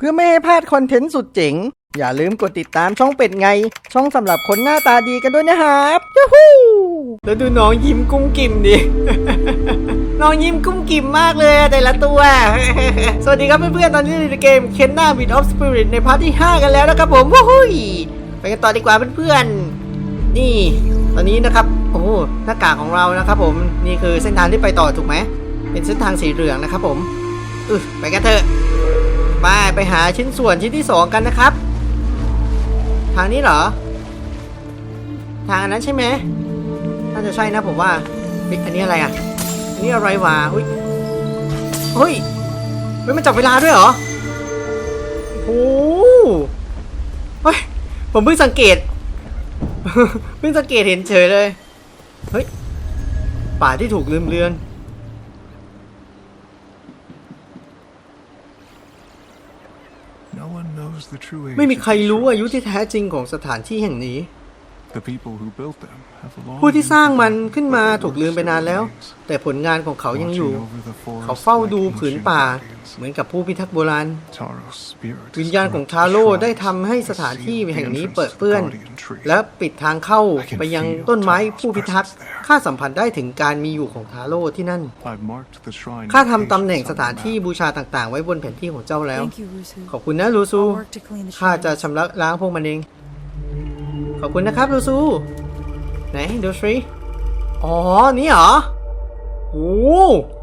เพื่อไม่ให้พลาดคอนเทนต์สุดเจ๋ง อย่าลืมกดติดตามช่องเป็ดไง ช่องสำหรับคนหน้าตาดีกันด้วยนะครับยูฮูแล้วดูน้องยิ้มกุ้มกิ่มดิ น้องยิ้มกุ้มกิ่มมากเลยแต่ละตัว สวัสดีครับเพื่อนๆ ตอนนี้อยู่ในเกม k e n n a b i t of Spirit ในพาร์ทที่ 5 กันแล้วนะครับผมวู้ฮู้ยไปกันต่อดีกว่าเพื่อนๆ นี่ ตอนนี้นะครับ โอ้หหน้ากากของเรานะครับผม นี่คือเส้นทางที่ไปต่อถูกไหม เป็นเส้นทางสีเหลืองนะครับผม อือไปกันเถอะ ไปไปหาชิ้นส่วนชิ้นที่สองกันนะครับ ทางนี้เหรอ ทางอันนั้นใช่ไหมน่าจะใช่นะผมว่าอันนี้อะไรอะ อันนี้อะไรวะอุ้ยเฮ้ยเฮ้ยมันจับเวลาด้วยเหรอโอ้โหเฮ้ยผมเพิ่งสังเกต เพิ่งสังเกตเห็นเฉยเลย เฮ้ย ป่าที่ถูกลืมเลือน ไม่มีใครรู้อายุที่แท้จริงของสถานที่แห่งนี้ ผู้ที่สร้างมัน been ขึ้นมา dead, ถูกลืมไปนานแล้ว but แต่ผลงานของเขายังอยู่ watching over the forest เขาเฝ้า like ดูผืน ancient ป่า guardians. เหมือนกับผู้พิทักษ์โบราณ Taro's spirit วิญญาณของทาโร่ได้ทำให้สถานที่แห่งนี้เปิดเปื้อน และปิดทางเข้าไปยังต้นไม้ผู้พิทักษ์ข้าสัมผัสได้ถึงการมีอยู่ของทาโร่ที่นั่น I've marked the shrine ข้าทำตำ locations แหน่ง on ส the ถานที่ map. บูชาต่างๆ ไว้บนแผนที่ของเจ้าแล้ว Thank you, Rusu. ขอบคุณนะลูซู I'll work to clean the ข้าจะ shrines. ชำระล้างพวกมันเอง ขอบคุณนะครับลูซูไหนดูสิอ๋อ นี่เหรอโอ้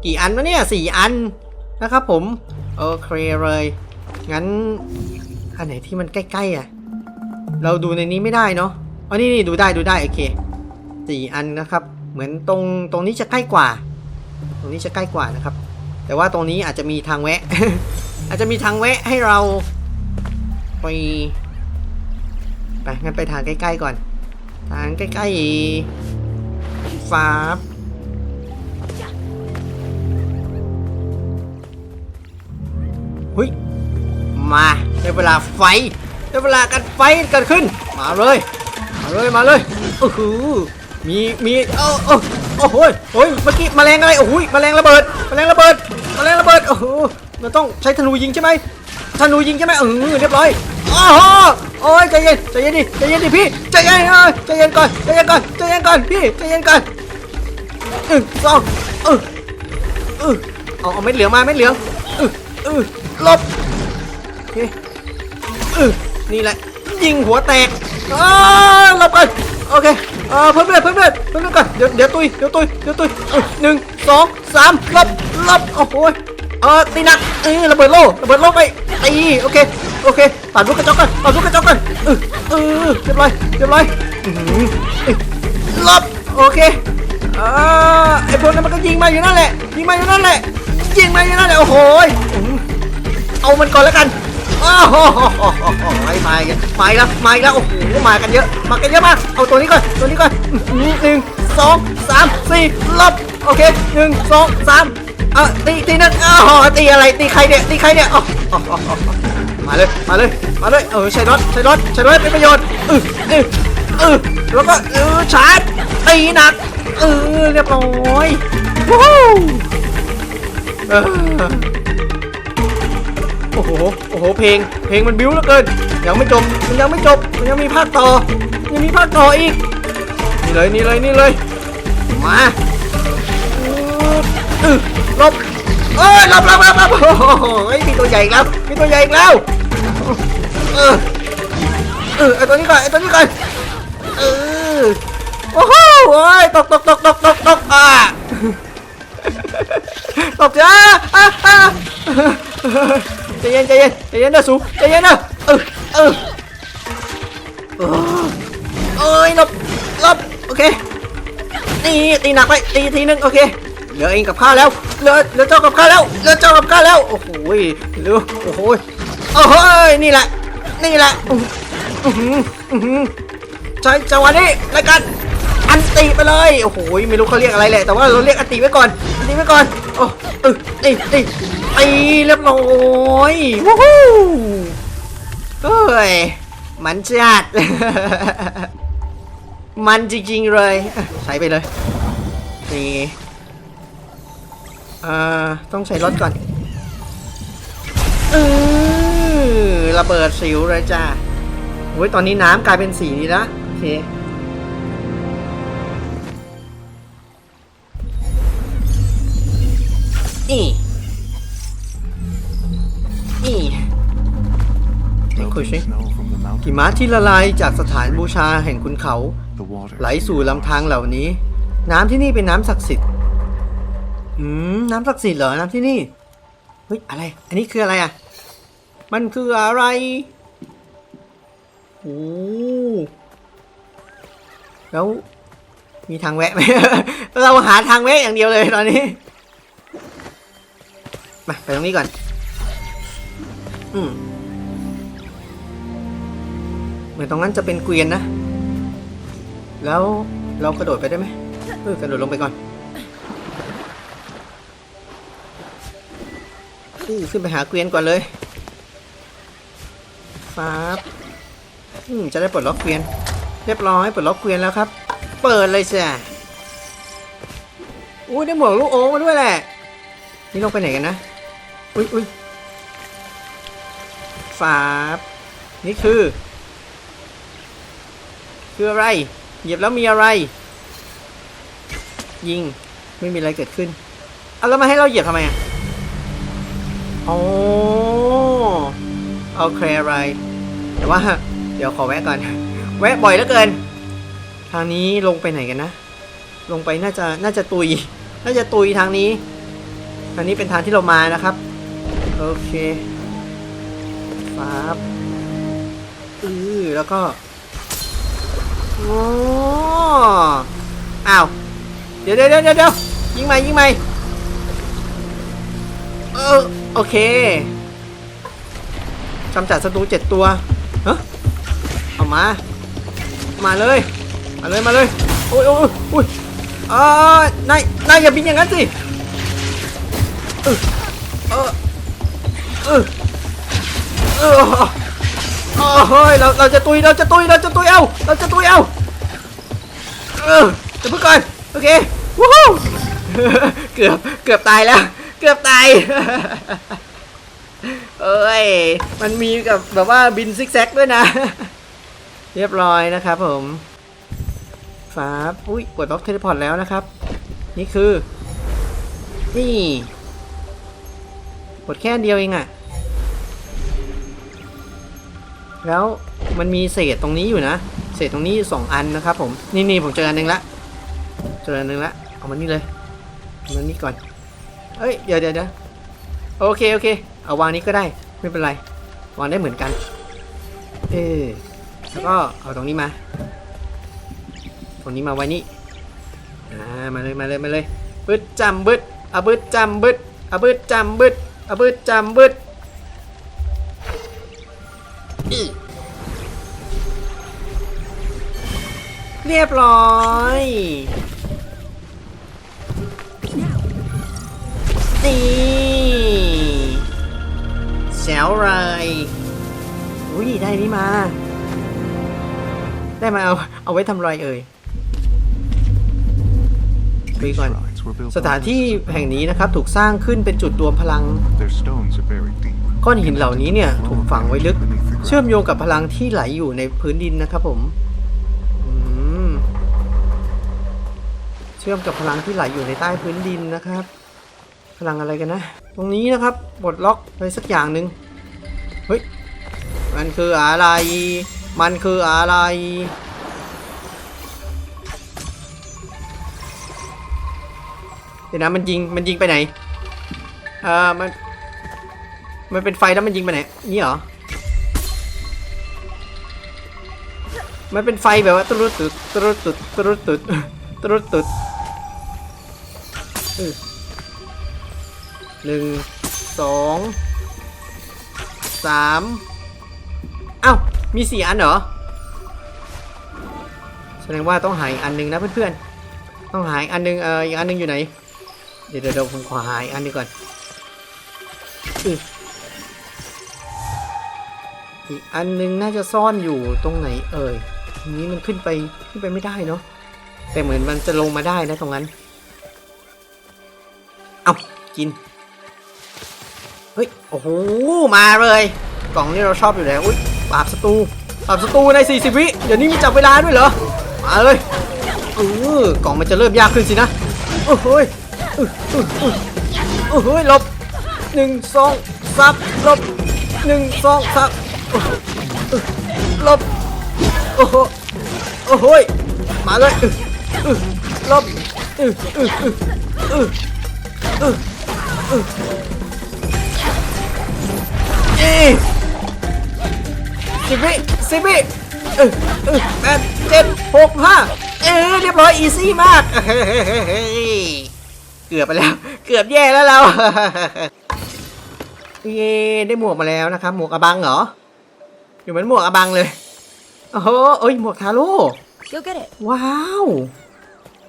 กี่อันวะเนี่ยสี่อันนะครับผม โอเคเลย งั้น อันไหนที่มันใกล้ๆอะ เราดูในนี้ไม่ได้เนาะอ๋อนี่นี่ดูได้ดูได้โอเคสี่อันนะครับ เหมือนตรงตรงนี้จะใกล้กว่า ตรงนี้จะใกล้กว่านะครับ แต่ว่าตรงนี้อาจจะมีทางแวะ อาจจะมีทางแวะให้เราไป ไปงั้นไปทางใกล้ๆก่อน ทางใกล้ๆฟ้าบเฮ้ยมาได้เวลาไฟได้เวลากันไฟกันขึ้น มาเลย มาเลย มาเลยโอ้โหมีมีเออเออโอ้โหยโอ้ยเมื่อกี้แมลงอะไรโอ้โหยแมลงระเบิดแมลงระเบิดแมลงระเบิดโอ้โหเราต้องใช้ธนูยิงใช่ไหมธนูยิงใช่ไหมเออเรียบร้อย โอ้โหโอ้ยใจเย็นใจเย็นดิใจเย็นดิพี่ใจเย็นเออใจเย็นก่อนใจเย็นก่อนใจเย็นก่อนพี่ใจเย็นก่อนหนึ่งสองเออเออเอาเอาเม็ดเหลืองมาเม็ดเหลืองออเออหลบโอเคเออนี่แหละยิงหัวแตกอ้าลบกันโอเคเออเพิ่มเลือดเพิ่มเลือดเพิ่มเลือดก่อนเดี๋ยวเดี๋ยวตุยเดี๋ยวตุยเดี๋ยวตุยหนึ่งสองสามลบลบโอ้โหเออตีหนักเออระเบิดโล่ระเบิดโล่ไปตีโอเค โอเคปัดลูกกระจกกันปัดลูกกระจกกันเออเออเรียบร้อยเรียบร้อยอื้อหือเอ้ยหลบโอเคเออไอพวกนั้นมันก็ยิงมาอยู่นั่นแหละยิงมาอยู่นั่นแหละยิงมาอยู่นั่นแหละโอ้โหเอามันก่อนแล้วกันอ้าวมาอีกมาอีกมาอีกแล้วมาอีกแล้วโอ้โหมากันเยอะมากันเยอะมากเอาตัวนี้ก่อนตัวนี้ก่อนหนึ่งสองสามสี่ลบโอเคหนึ่งสองสามเออตีตีนั่นอ้าวตีอะไรตีใครเนี่ยตีใครเนี่ยอ๋อ มาเลย มาเลย มาเลย เออใช้รถใช้รถใช้รถเป็นประโยชน์เออเออเออแล้วก็เออชาร์จตีหนัก เออเรียบร้อยวู้ฮู้เออโอ้โห โอ้โห เพลง เพลงมันบิ้วเหลือเกิน ยังไม่จบ มันยังไม่จบ มันยังมีภาคต่อ ยังมีภาคต่ออีก นี่เลย นี่เลย นี่เลย มาอือลบเอ้ยลบลบลบลบโอ้โหเฮ้ยมีตัวใหญ่แล้ว มีตัวใหญ่แล้ว เออเออไอตัวนี้ก่อนไอตัวนี้ก่อนเออโอ้โหโอ้ยตกตกตกตกตกตกอ่าตกจ้าอะอะใจเย็นใจเย็นใจเย็นนะสูใจเย็นนะเออเออเออเอ้ยหลบหลบโอเคตีตีหนักไปตีทีนึงโอเคเหลือเองกับข้าแล้วเหลือเหลือเจ้ากับข้าแล้วเหลือเจ้ากับข้าแล้วโอ้โหเหลือโอ้โหโอ้โหนี่แหละ นี่แหละอือหืออื้อหือใช้จังหวะนี้รายการอันตีไปเลยโอ้โหไม่รู้เขาเรียกอะไรแหละแต่ว่าเราเรียกอันตีไว้ก่อนอันตีไว้ก่อนโอ้เออตีตีตีเรียบร้อยวู้ฮู้เฮ้ยมันจัดมันจริงๆเลยใช้ไปเลยนี่เอ่อต้องใช้รถก่อนเออ ระเบิดสิวเลยจ้าโอ้ยตอนนี้น้ำกลายเป็นสีนี้แล้วโอเคนี่นี่ Melting Kushi. snow from the หิมะที่ละลายจากสถานบูชาแห่งคุณเขา ไหลสู่ลำธารเหล่านี้ น้ำที่นี่เป็นน้ำศักดิ์สิทธิ์ อืม น้ำศักดิ์สิทธิ์เหรอ น้ำที่นี่ เฮ้ย อะไร อันนี้คืออะไรอะ มันคืออะไรโอ้แล้วมีทางแวะไหม เราหาทางแวะอย่างเดียวเลยตอนนี้ มาไปตรงนี้ก่อน อืมเหมือนตรงนั้นจะเป็นเกวียนนะ แล้วเรากระโดดไปได้ไหมเออกระโดดลงไปก่อนอื้อขึ้นไปหาเกวียนก่อนเลย ฟ้าบอืมจะได้ปลดล็อกเกวียน เรียบร้อยปลดล็อกเกวียนแล้วครับ เปิดเลยจ้ะอุ้ยได้หมวกลูกโอ๊กมาด้วยแหละ นี่ลงไปไหนกันนะ อุ้ยอุ้ยฟาบนี่คือ คืออะไร เหยียบแล้วมีอะไร ยิง ไม่มีอะไรเกิดขึ้นเอาแล้วมาให้เราเหยียบทำไมอะอ๋อโอเคอะไร ว่าเดี๋ยวขอแวะก่อน แวะบ่อยเหลือเกิน ทางนี้ลงไปไหนกันนะ ลงไปน่าจะน่าจะตุย น่าจะตุยทางนี้ ทางนี้เป็นทางที่เรามานะครับ โอเคฟ้าบอือแล้วก็โอ้อ้าว เดี๋ยวเดี๋ยวเดี๋ยวเดี๋ยวยิงใหม่ยิงใหม่เออโอเคกำจัดศัตรูเจ็ดตัว ฮะเอามา มาเลย มาเลย มาเลย โอ้ยโอ้ยโอ้ยเออนายนายอย่าบินอย่างนั้นสิเออเออเออเออโอ้เฮ้ยเราเราจะตุยเราจะตุยเราจะตุยเอาเราจะตุยเอาเออจะพึ่งก่อนโอเควู้ฮู้เกือบเกือบตายแล้ว เกือบตาย เอ้ย มันมีกับแบบว่าบินซิกแซกด้วยนะ เรียบร้อยนะครับผมฟ้าอุ้ยกดล็อกเทเลพอร์ตแล้วนะครับ นี่คือ นี่กดแค่เดียวเองอะแล้วมันมีเศษตรงนี้อยู่นะ เศษตรงนี้สองอันนะครับผม นี่นี่ผมเจออันหนึงละ เจออันหนึงละ เอามันนี่เลยเอามันนี่ก่อน เอ้ย เดี๋ยวเดี๋ยวเดี๋ยวโอเค โอเค เอาวางนี้ก็ได้ไม่เป็นไร วางได้เหมือนกัน เออแล้วก็เอาตรงนี้มา ตรงนี้มาไว้นี่อ่ามาเลยมาเลยมาเลยบึดจำบึดอะบึดจำบึดอะบึดจำบึดอะบึดจำบึดเรียบร้อยนี่ แซวไรอุ้ยได้นี่มา ได้มาเอาเอาไว้ทำไรเอ่ยคุย These ก่อน shrines were built สถานที่แห่งนี้นะครับถูกสร้างขึ้นเป็นจุดรวมพลัง Their stones are buried deep. ก้อนหินเหล่านี้เนี่ยถูกฝังไว้ลึก เชื่อมโยงกับพลังที่ไหลอยู่ในพื้นดินนะครับผมอืมเชื่อมกับพลังที่ไหลอยู่ในใต้พื้นดินนะครับ พลังอะไรกันนะ ตรงนี้นะครับปลดล็อกอะไรสักอย่างหนึ่ง เฮ้ย มันคืออะไร มันคืออะไร เดี๋ยวนะมันยิง มันยิงไปไหน เอ่อมัน มันเป็นไฟแล้วมันยิงไปไหน นี่เหรอ มันเป็นไฟแบบว่าตรุดตุดตรุดตุดตรุดตุดตรุดตุดหนึ่งสอง สามเอ้ามีสี่อันเหรอ แสดงว่าต้องหายอันหนึงนะเพื่อนๆ ต้องหายอันหนึงเอออีกอันหนึงอยู่ไหนเดี๋ยวเดี๋ยวเดี๋ยวผมขอหายอันนึงก่อนอีกอันนึงน่าจะซ่อนอยู่ตรงไหนเอ่ยทีนี้มันขึ้นไปขึ้นไปไม่ได้เนาะแต่เหมือนมันจะลงมาได้นะตรงนั้น เอากิน ฮ้ย โอ้โห มาเลย กล่องนี้เราชอบอยู่แล้วอุ้ยปราบศัตรูปราบศัตรูใน 40 วิ เดี๋ยวนี้มีจับเวลาด้วยเหรอ มาเลยเออกล่องมันจะเริ่มยากขึ้นสินะ โอ้โหยอืออืออือโอ้โหยลบหนึ่งสองซับลบหนึ่งสองซับอือลบ โอ้โห โอ้โหยมาเลยอื้ออื้อหลบ ยสิบวิสิบวิเออเออแปดเจ็ดหกห้าเออเรียบร้อยอีซี่มากเฮ้ยเกือบไปแล้ว เกือบแย่แล้วเราเย่ได้หมวกมาแล้วนะครับ หมวกอบังเหรออยู่เหมือนหมวกอบังเลยโอ้โหเอ้ยหมวกทาโร่ Go get it. ว้าว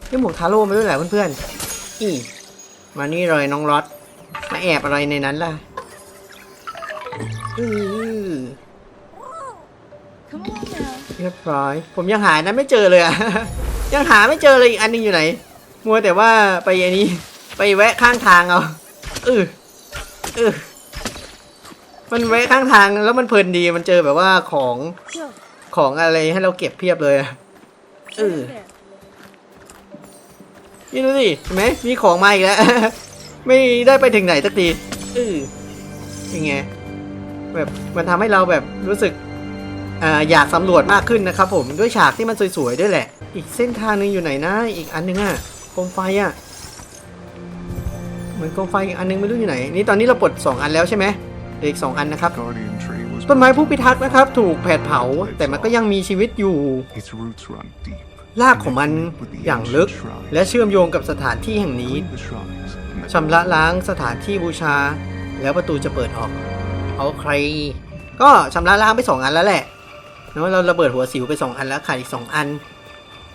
ได้หมวกทาโร่มาด้วยแหละเพื่อนๆอีมานี่เลยน้องรอดมาแอบอะไรในนั้นล่ะ เรียบร้อย ผมยังหานั้นไม่เจอเลยอะยังหาไม่เจอเลยอีกอันหนึงอยู่ไหน มัวแต่ว่าไปอันนี้ ไปแวะข้างทางเอาเออเออมันแวะข้างทางแล้วมันเพลินดีมันเจอแบบว่าของของอะไรให้เราเก็บเพียบเลยอะเออนี่ดูสิเห็นไหมมีของมาอีกแล้ว ไม่ได้ไปถึงไหนสักทีเออยังไง แบบมันทำให้เราแบบรู้สึกออยากสำรวจมากขึ้นนะครับผมด้วยฉากที่มันสวยๆด้วยแหละ อีกเส้นทางหนึงอยู่ไหนนะอีกอันนึงอะโคมไฟอะเหมือนโคมไฟอีกอันนึงไม่รู้อยู่ไหน นี่ตอนนี้เราปลดสองอันแล้วใช่ไหมเหลืออีกสองอันนะครับต้นไม้ผู้พิทักษ์นะครับ ถูกแผดเผา แต่มันก็ยังมีชีวิตอยู่รากของมันอย่างลึก และเชื่อมโยงกับสถานที่แห่งนี้ชำระล้างสถานที่บูชา แล้วประตูจะเปิดออก เอาใคร ก็ชำระล้างไปสองอันแล้วแหละเนอะเราระเบิดหัวสิวไปสองอันแล้วขาดอีกสองอัน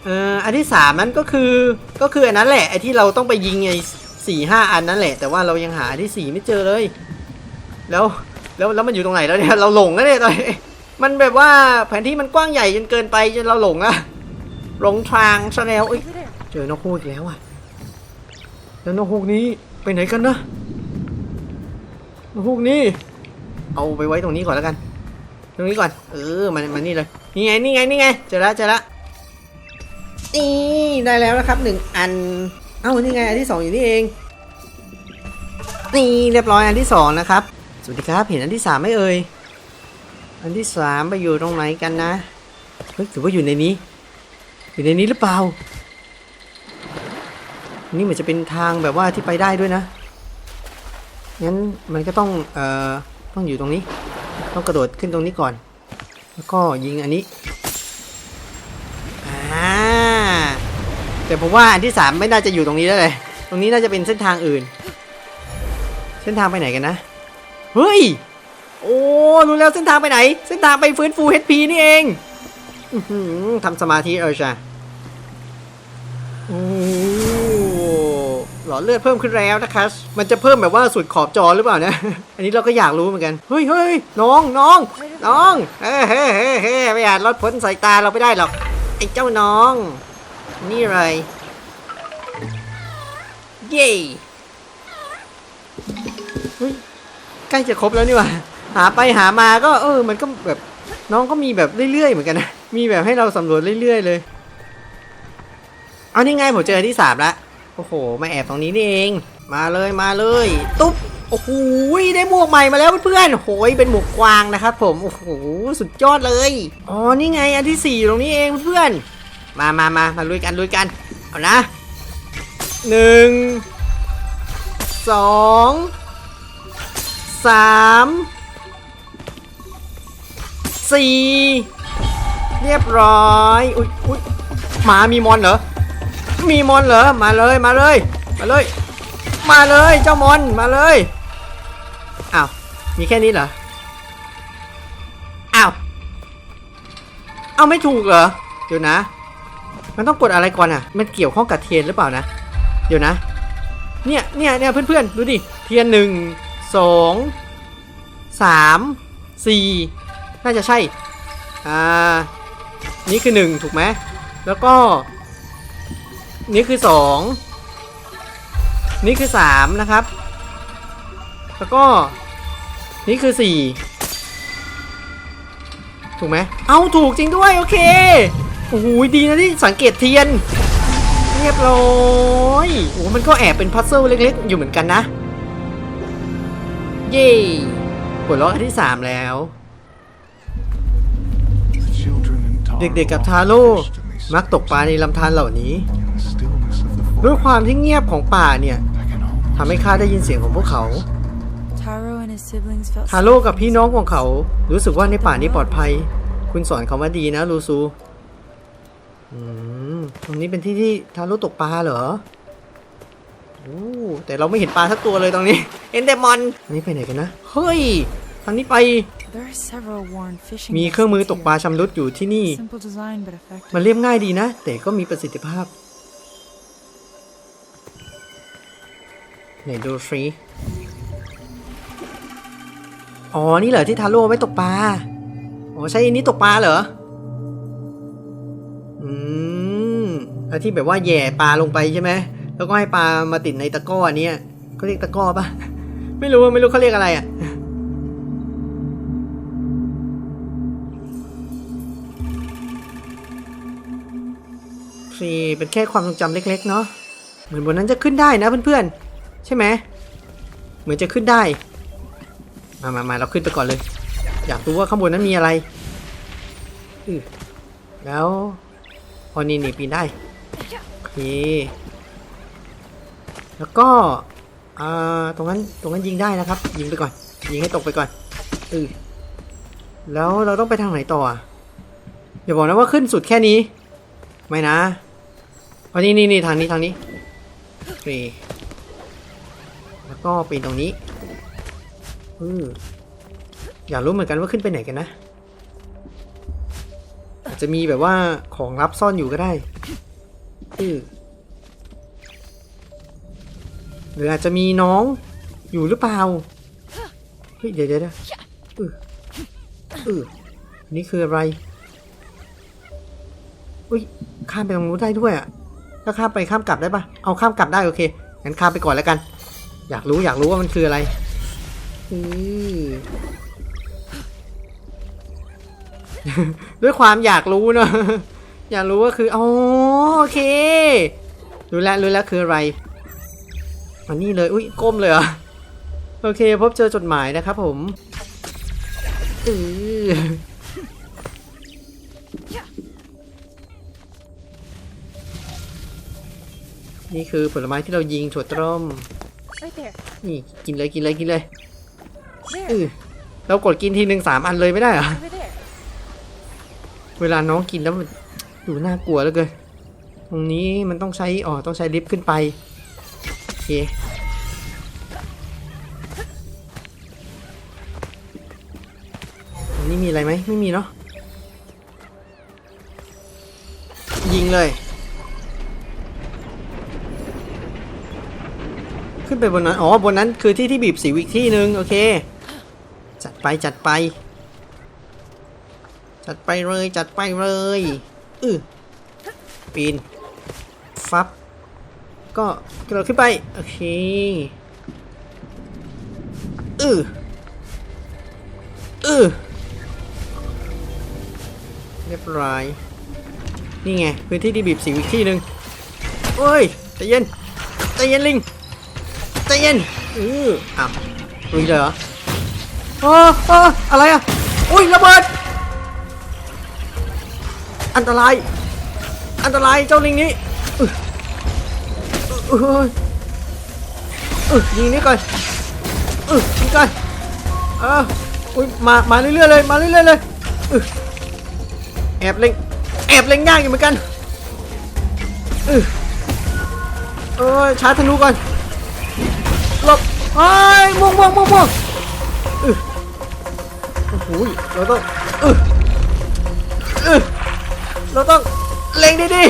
เอ่ออันที่สามนั้นก็คือก็คืออันนั้นแหละไอที่เราต้องไปยิงไอ้สี่ห้าอันนั่นแหละ แต่ว่าเรายังหาอันที่สี่ไม่เจอเลย แล้วแล้วแล้วมันอยู่ตรงไหนแล้วเนี่ยเราหลงแล้วเนี่ยตอนนี้มันแบบว่าแผนที่มันกว้างใหญ่จนเกินไปจนเราหลงอะหลงทางซะแล้วอุ๊ย Over there. เจอนกฮูกอีกแล้วอะแล้วนกฮูกนี้ไปไหนกันนะนกฮูกนี้ เอาไปไว้ตรงนี้ก่อนแล้วกัน ตรงนี้ก่อน เออมันมันนี่เลย นี่ไง นี่ไง นี่ไง เจอแล้วเจอแล้วนี่ได้แล้วนะครับหนึ่งอัน เอ้า นี่ไง อันที่สองอยู่นี่เอง นี่เรียบร้อยอันที่สองนะครับ สวัสดีครับ เห็นอันที่สามไหมเอ่ย อันที่สามไปอยู่ตรงไหนกันนะ เฮ้ยหรือว่าอยู่ในนี้ อยู่ในนี้หรือเปล่า นี่เหมือนจะเป็นทางแบบว่าที่ไปได้ด้วยนะ งั้นมันก็ต้อง เอ่อ ต้องอยู่ตรงนี้ ต้องกระโดดขึ้นตรงนี้ก่อน แล้วก็ยิงอันนี้อ่าแต่ผมว่าอันที่สามไม่น่าจะอยู่ตรงนี้แล้วเลย ตรงนี้น่าจะเป็นเส้นทางอื่น เส้นทางไปไหนกันนะ เฮ้ย โอ้รู้แล้วเส้นทางไปไหน เส้นทางไปฟื้นฟู HP นี่เองทำสมาธิเออจ้ะ หลอดเลือดเพิ่มขึ้นแล้วนะครับมันจะเพิ่มแบบว่าสุดขอบจอหรือเปล่านี่ยอันนี้เราก็อยากรู้เหมือนกันเฮ้ยเฮ้ยน้องน้องน้องเฮ้ยเฮ้ยเฮ้ยไม่อาจลดพ้นสายตาเราไม่ได้หรอกไอ้เจ้าน้อง นี่อะไรเย้เฮ้ยใกล้จะครบแล้วนี่ว่าหาไปหามาก็เออ มันก็แบบน้องก็มีแบบเรื่อยๆเหมือนกันนะมีแบบให้เราสำรวจเรื่อยๆเลยเอานี่ไงผมเจอที่สามละ โอ้โหมาแอบตรงนี้นี่เอง มาเลยมาเลย ตุ๊บโอ้โหได้หมวกใหม่มาแล้วเพื่อนโอ้ยเป็นหมวกกวางนะครับผมโอ้โหสุดยอดเลยอ๋อนี่ไงอันที่สี่ตรงนี้เองเพื่อน มามามามาลุยกันลุยกันเอานะหนึ่งสองสามสี่เรียบร้อยอุ๊ยอุ๊ยหมามีมอนเหรอ มีมอนเหรอ มาเลยมาเลย มาเลย มาเลยเจ้ามอนมาเลยอ้าวมีแค่นี้เหรออ้าวเอาไม่ถูกเหรอเดี๋ยวนะ มันต้องกดอะไรก่อนอะ มันเกี่ยวข้องกับเทียนหรือเปล่านะ เดี๋ยวนะ เนี่ยเนี่ยเนี่ยเพื่อนๆดูดิเทียนหนึ่งสองสามสี่น่าจะใช่อ่านี่คือหนึ่งถูกไหมแล้วก็ นี่คือสองนี่คือสามนะครับ แล้วก็ นี่คือสี่ถูกไหมเอาถูกจริงด้วย โอเคโอ้โหดีนะที่สังเกตเทียน เรียบร้อยโอ้มันก็แอบเป็นพัซเซิลเล็กๆ อยู่เหมือนกันนะ เย้ปลดล็อกอันที่3แล้ว The children in Taro เด็กๆกับทาโร่มักตกปลาในลำธารเหล่านี้ ด้วย forest, ความที่เงียบของป่าเนี่ย I can almost ทำให้ข้าได้ยินเสียงของพวกเขา Taro and his siblings felt ทาโร่กับพี่น้องของเขา รู้สึกว่าในป่านี้ปลอดภัย คุณสอนเขามาดีนะลูซูอืมตรงนี้เป็นที่ที่ทาโร่ตกปลาเหรอโอ้แต่เราไม่เห็นปลาสักตัวเลยตรงนี้ เอ็นเดมอนอันนี้ไปไหนกันนะ เฮ้ยทางนี้ไป There are several worn fishing มี nets เครื่องมือตกปลา here. ชำรุดอยู่ที่นี่ Simple design but effective. มันเรียบง่ายดีนะ แต่ก็มีประสิทธิภาพ ไหนดูฟรี อ๋อ นี่เหรอที่ทาโร่ไว้ตกปลา อ๋อ ใช้อันนี้ตกปลาเหรอ อืมแล้วที่แบบว่าแย่ปลาลงไปใช่ไหม แล้วก็ให้ปลามาติดในตะกร้ออันนี้เขาเรียกตะกร้อปะไม่รู้ไม่รู้เขาเรียกอะไรอะฟรีเป็นแค่ความทรงจำเล็ก ๆ เนาะเหมือนบนนั้นจะขึ้นได้นะเพื่อน ๆ ใช่ไหมเหมือนจะขึ้นได้ มามามาเราขึ้นไปก่อนเลย อยากรู้ว่าข้างบนนั้นมีอะไรอแล้วพอนี่นี่ปีนได้โอเคแล้วก็อ่าตรงนั้นตรงนั้นยิงได้นะครับ ยิงไปก่อน ยิงให้ตกไปก่อนอือแล้วเราต้องไปทางไหนต่ออะอย่าบอกนะว่าขึ้นสุดแค่นี้ ไม่นะอันนี้นี่นี่ทางนี้ทางนี้โอเคแล้ว ก็ปีนตรงนี้อืออยากรู้เหมือนกันว่าขึ้นไปไหนกันนะอาจจะมีแบบว่าของลับซ่อนอยู่ก็ได้อือหรืออาจจะมีน้องอยู่หรือเปล่าเฮ้ยเดี๋ยวเดี๋ยวเดี๋ยวอืออือนี่คืออะไรอุ้ยข้ามไปตรงนู้นได้ด้วยอะถ้าข้ามไปข้ามกลับได้ปะเอาข้ามกลับได้โอเคงั้นข้ามไปก่อนแล้วกัน อยากรู้อยากรู้ว่ามันคืออะไรด้วยความอยากรู้เนอะอยากรู้ว่าคืออ๋อโอเค รู้แล้วรู้แล้วคืออะไรอันนี้เลยอุ้ยก้มเลยเหรอโอเค พบเจอจดหมายนะครับผมอือนี่คือผลไม้ที่เรายิงถั่วต้ม Right there. นี่กินเลยกินเลยกินเลย There. อือเรากดกินทีหนึ่งสามอันเลยไม่ได้เหรอ Over there. เวลาน้องกินแล้วมันดูน่ากลัวเหลือเกิน ตรงนี้มันต้องใช้อ๋อต้องใช้ลิฟต์ขึ้นไป โอเคตรงนี้มีอะไรไหม ไม่มีเนาะ ยิงเลย ขึ้นไปบนนั้น อ๋อบนนั้นคือที่ที่บีบสิวอีกที่หนึ่งโอเค จัดไปจัดไป จัดไปเลยจัดไปเลยอือปีน ฟับ ก็กระโดดขึ้นไป โอเคอืออือเรียบร้อย นี่ไง พื้นที่ที่บีบสิวอีกที่หนึ่งโอ้ยใจเย็นใจเย็นลิง ใจเย็นอืออะลุยเลยเหรอเออเอออะไรอะอุ้ยระเบิด อันตราย อันตรายเจ้าลิงนี้อึเออเออยิงนี่ก่อนเออยิงก่อนเอออุ้ยมามาเรื่อยๆเลยมาเรื่อยๆเลยเออแอบเล็งแอบเล็งยากอยู่เหมือนกันเออเออชาร์จธนูก่อน หลบเฮ้ม่วงม่วงม่วงม่วงเออโอ้โหเราต้องเออเออเราต้องเล็งดี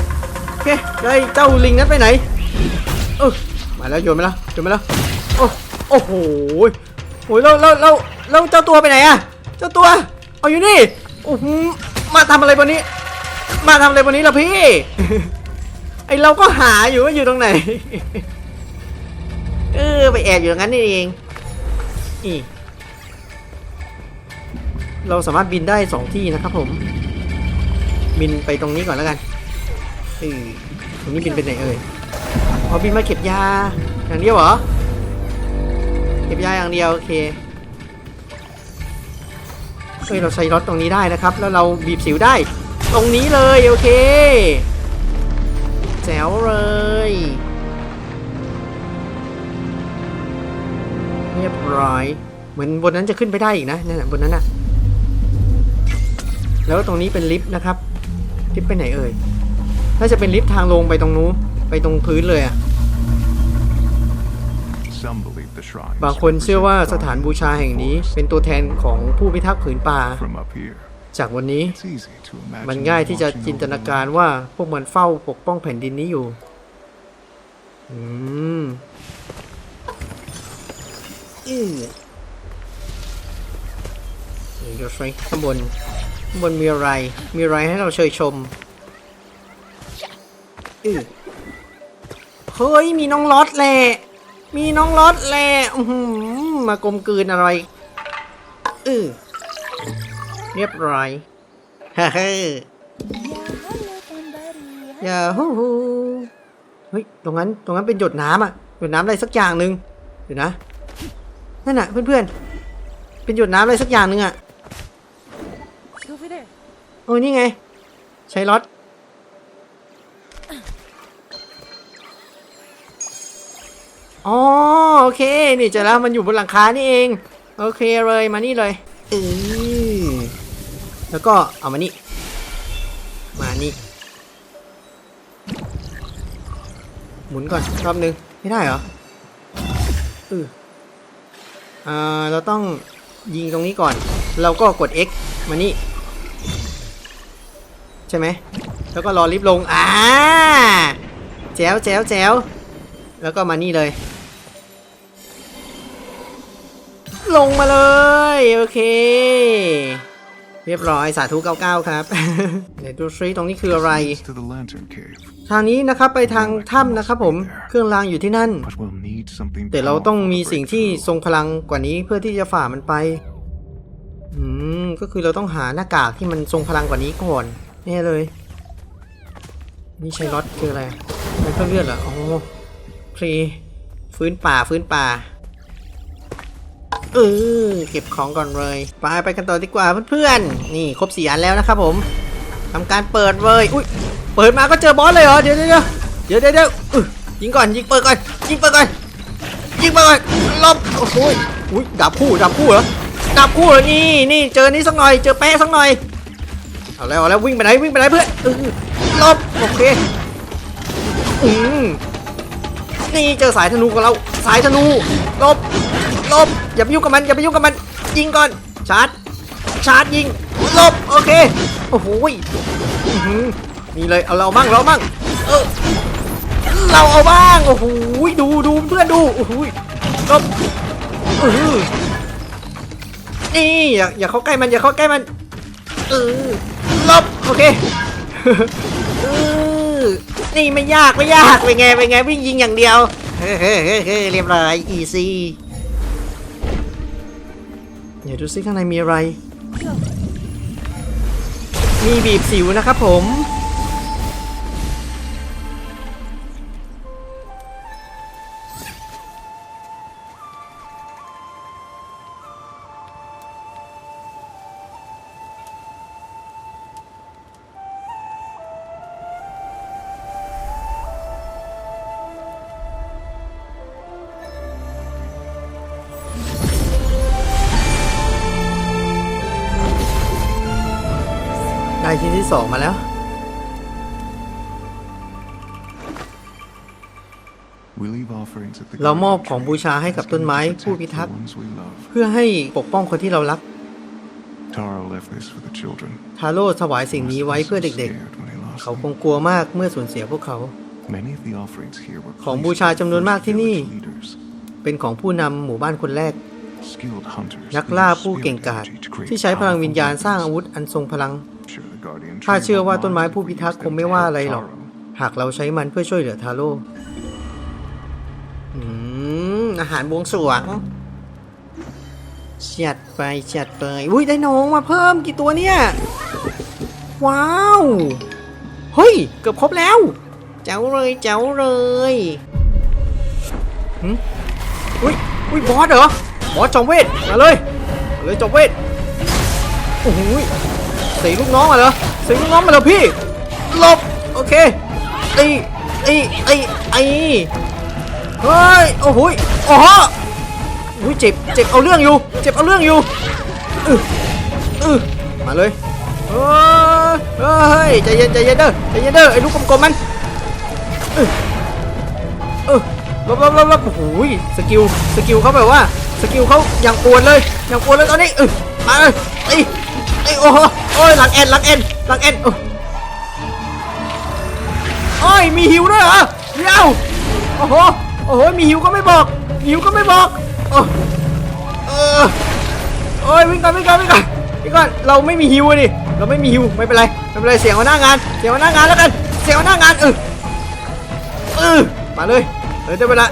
ๆโอเคไอ้เจ้าลิงนั้นไปไหนเออมาแล้วโยนมาแล้วโยนมาแล้วโอ้โอ้โหโอ้ยแล้วแล้วแล้วแล้วเจ้าตัวไปไหนอะเจ้าตัวเอาอยู่นี่โอ้โหมาทำอะไรบนนี้ มาทำอะไรบนนี้ล่ะพี่ไอเราก็หาอยู่ว่าอยู่ตรงไหน เออไปแอบอยู่ตรงนั้นนี่เองนี่เราสามารถบินได้สองที่นะครับผม บินไปตรงนี้ก่อนแล้วกันเออตรงนี้บินไปไหนเอ่ยอ๋อบินมาเก็บยาอย่างเดียวเหรอเก็บยาอย่างเดียวโอเคเฮ้ยเราใช้รถตรงนี้ได้นะครับ แล้วเราบีบสิวได้ ตรงนี้เลยโอเคแจ๋วเลย เหมือนบนนั้นจะขึ้นไปได้อีกนะนั่นนะบนนั้นน่ะแล้วตรงนี้เป็นลิฟต์นะครับ ลิฟต์ไปไหนเอ่ยน่าจะเป็นลิฟต์ทางลงไปตรงนู้นไปตรงพื้นเลยอะ Some believe the shrines บางคนเชื่อว่า represent สถาน guardians บูชา of the แห่งนี้ forest. เป็นตัวแทนของผู้พิทักษ์ผืนป่า From up here, จากวันนี้ it's easy to imagine มันง่าย them ที่จะ watching จินต over นา the การ land. ว่าพวกมันเฝ้าปกป้องแผ่นดินนี้อยู่อืมอือ เดี๋ยวดูสิข้างบนข้างบนมีอะไร มีอะไรให้เราเชยชมอือเฮ้ย มีน้องล็อตแหละ มีน้องล็อตแหละอื้อหือมากลมกลืนอะไรอือเรียบร้อยฮ่าฮ่าอย่าฮู้ฮู้เฮ้ย ตรงนั้น ตรงนั้นเป็นหยดน้ำอะหยดน้ำอะไรสักอย่างหนึ่งเดี๋ยวนะ นั่นน่ะเพื่อนๆ เป็นหยดน้ำอะไรสักอย่างหนึ่งอะ โอ้นี่ไง ใช้รถอ๋อโอเค นี่จอแล้วมันอยู่บนหลังคานี่เอง โอเคเลยมานี่เลยเออแล้วก็เอามานี่ มานี่ หมุนก่อนรอบนึง ไม่ได้เหรอเอออ่าเราต้องยิงตรงนี้ก่อน เราก็กด X มานี่ ใช่ไหมแล้วก็รอลิฟต์ลงอ่าแจ๋วแจ๋วแจ๋วแล้วก็มานี่เลย ลงมาเลย โอเค เรียบร้อยสาธุ99 ครับเดี๋ยวดูซิตรงนี้คืออะไร ทางนี้นะครับไปทางถ้ำนะครับผมเครื่องรางอยู่ที่นั่น แต่เราต้องมีสิ่งที่ทรงพลังกว่านี้เพื่อที่จะฝ่ามันไป อืม ก็คือเราต้องหาหน้ากากที่มันทรงพลังกว่านี้ก่อน น่เลย นี่ใช้รถคืออะไรมันเพิ่มเลือดเหรอ โอ๋อพรีฟื้นป่าฟื้นป่า เออเก็บของก่อนเลย ไปไปกันต่อดีกว่าเพื่อนๆ นี่ครบสี่อันแล้วนะครับผมทำการเปิดเลย อุ้ย เปิดมาก็เจอบอสเลยเหรอ เดี๋ยวเดี๋ยวเดี๋ยวเดี๋ยวเดี๋ยวยิงก่อนยิงเปิดก่อนยิงเปิดก่อนยิงเปิดก่อนลบโอ้โอุ้ยดับคู่ดับคู่เหรอดับคู่เหรอนี่นี่เจอนี่สักหน่อย เจอแป๊ะสักหน่อย เอาแล้วเอาแล้ววิ่งไปไหนวิ่งไปไหนเพื่อนเออลบโอเคอืมนี่เจอสายธนูของเราสายธนูลบลบอย่าไปยุ่งกับมันอย่าไปยุ่งกับมันยิงก่อนชาร์จชาร์จยิงลบโอเคโอ้โหนี่เลยเอาเราบ้างเราบ้างเออเราเอาบ้างโอ้โหดูดูเพื่อนดูโอ้โหลบเออนี่อย่าอย่าเข้าใกล้มันอย่าเข้าใกล้มันเออ ลบโอเคนี่ไม่ยากไม่ยากเป็นไงเป็นไงวิ่งยิงอย่างเดียวเฮ้ยเฮ้ยเฮ้ยเรียบร้อย easy เดี๋ยวดูซิข้างในมีอะไร มีบีบสิวนะครับผม ชิ้นที่สองมาแล้ว We leave offerings at the เรามอบ guardian ของ tree, บูชาให้กับต้นไม้ asking to ผู้ protect พิทัก the ษ์ ones we love. เพื่อให้ปกป้องคนที่เรารัก Taro left this for the children. ทาโร่ถวายสิ่ง Must นี้ have ไว้ been เพื่อ so เด็ก scared when he ๆ lost เขา them. คงกลัวมากเมื่อสูญเสียพวกเขา Many of the offerings here were ของ placed บูชาจำนวนมาก with ที่นี่ village leaders, เป็นของผู้นำหมู่บ้านคนแรก skilled hunters นัก that ล่า use ผู้ spirit เก่งกาจ energy to create ที่ใช้พลังวิญญาณ powerful สร้างอา weapons. วุธอันทรงพลัง Sure, the guardian ข้าเชื่อว่าต้นไม้ผู้พิทักษ์คงไม่ว่าอะไรหรอก หากเราใช้มันเพื่อช่วยเหลือทาโร่อืมอาหารบวงสรวงจัดไปจัดไปอุ้ยได้น้องมาเพิ่มกี่ตัวเนี่ย ว้าว เฮ้ย เกือบครบแล้ว เจ้าเลยเจ้าเลยอุ้ยอุ้ยบอสเหรอบอสจอมเวทมาเลยมาเลยจอมเวทโอ้โหย สีลูกน้องมาเหรอสีลูกน้องมาเหรอพี่หลบโอเคตีตีตีไอเฮ้ยโอ้โหโอ้โหอุ้ยเจ็บเจ็บเอาเรื่องอยู่เจ็บเอาเรื่องอยู่อืออือมาเลยเฮ้ยเฮ้ยใจเย็นใจเย็นเด้อใจเย็นเด้อไอ้ลูกกลมๆมันเออเออลบลบลบลบโอ้โหสกิลสกิลเขาแบบว่าสกิลเขาอย่างปวดเลยอย่างปวดเลยตอนนี้เออมาเลยไอ้ไอ้โอ้ โอ้ยหลังเอ็นหลังเอ็นหลังเอ็นโอ้ยมีหิวด้วยเหรอเดี๋ยวโอ้โหโอ้โหมีหิวก็ไม่บอกหิวก็ไม่บอกโอ้เออโอ้ยวิ่งก่อนวิ่งก่อนวิ่งก่อนวิ่งก่อนเราไม่มีฮิวดิเราไม่มีฮิวไม่เป็นไรไม่เป็นไรเสียงหัวหน้างาน เสียงหัวหน้างานแล้วกันเสียงหัวหน้างานเออเออมาเลยเออได้เวลา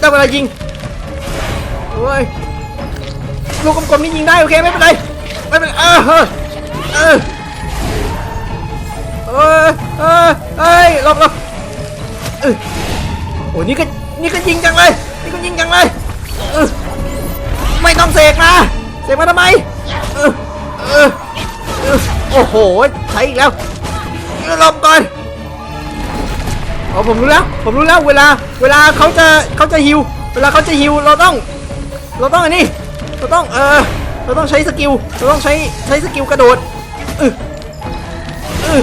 ได้เวลายิงโอ้ยลูกกลมๆนี่ยิงได้โอเคไม่เป็นไรไม่เป็นเออ ออเออเออเออเอ้ยหลบหลบเออโอ้ยนี่ก็นี่ก็ยิงจังเลย นี่ก็ยิงจังเลยเออไม่ต้องเสกนะเสกมาทำไมเออเออเออโอ้โหใช้อีกแล้วหลบก่อนอ๋อผมรู้แล้ว ผมรู้แล้วเวลา เวลาเขาจะเขาจะฮิว เวลาเขาจะฮิวเราต้อง เราต้องอันนี้ เราต้องเออเราต้องใช้สกิล เราต้องใช้ใช้สกิลกระโดด เออเออ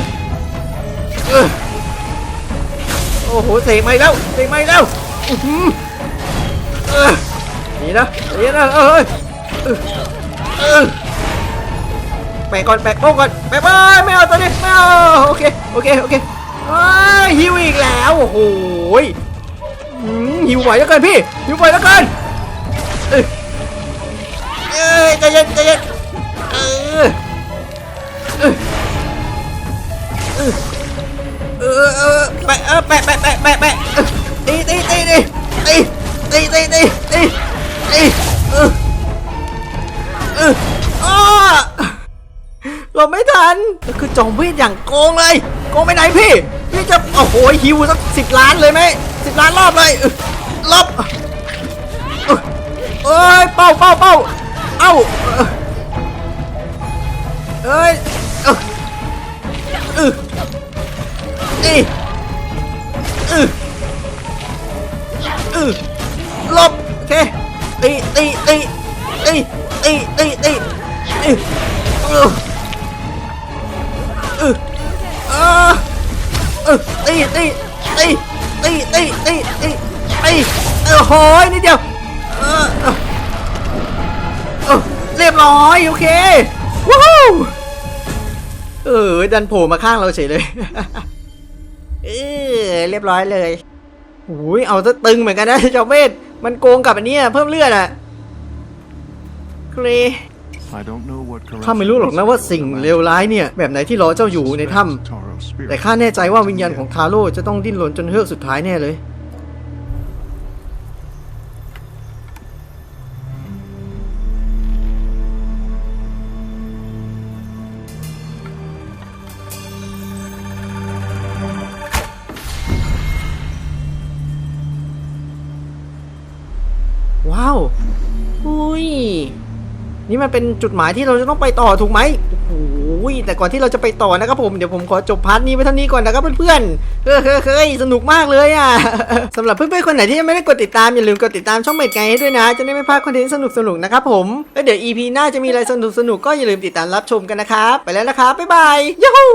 เออโอ้โหเสกมาอีกแล้วเสกมาอีกแล้วอื้อหือเออนี่นะนี่นะเอ้ยเออเออแปะก่อนแปะโป้งก่อนแปะไปไม่เอาตัวนี้ไม่เอาโอเคโอเคโอเคเอ้ยหิวอีกแล้วโอ้โหยอืมหิวไหวแล้วเกินพี่หิวไหวแล้วเกินเอ้ยเอ้ยใจเย็นใจเย็น เออเออแปะเออแปะแปะแปะแปะแปะเออตีตีตีตีตีตีตีตีตีตีเออเอออ้าเราไม่ทันก็คือจอมเวทอย่างโกงเลยโกงไปไหนพี่ พี่จะโอ้โหหิวสักสิบล้านเลยไหมสิบล้านรอบเลยรอบเออเอ้ยเป้าเป้าเป้าเอ้าเออเอ้ย ยนิดเดียวเออเออเรียบร้อยโอเคว้าวเออดันโผล่มาข้างเราเฉยเลยเออเรียบร้อยเลยโอ้ยเอาซะตึงเหมือนกันนะเจ้าเมธมันโกงกับอันนี้เพิ่มเลือดอะเคร I don't know what ข้าไม่รู้หรอกนะว่าสิ่งเลวร้ายเนี่ย แบบไหนที่รอเจ้าอยู่ในถ้ำแต่ข้าแน่ใจว่าวิญญาณของทาโร่จะต้องดิ้นรนจนเฮือกสุดท้ายแน่เลย นี่มันเป็นจุดหมายที่เราจะต้องไปต่อถูกไหมโอ้โหแต่ก่อนที่เราจะไปต่อนะครับผม เดี๋ยวผมขอจบพาร์ทนี้ไว้เท่านี้ก่อนนะครับเพื่อนๆเฮ้ยเฮ้ยเฮ้ยสนุกมากเลยอะสำหรับเพื่อนๆคนไหนที่ยังไม่ได้กดติดตามอย่าลืมกดติดตามช่องเมดไกให้ด้วยนะ จะได้ไม่พลาดคอนเทนต์สนุกๆนะครับผมแล้วเดี๋ยว EP หน้าจะมีอะไรสนุกๆก็อย่าลืมติดตามรับชมกันนะครับ ไปแล้วนะครับบ๊ายบายยูฮู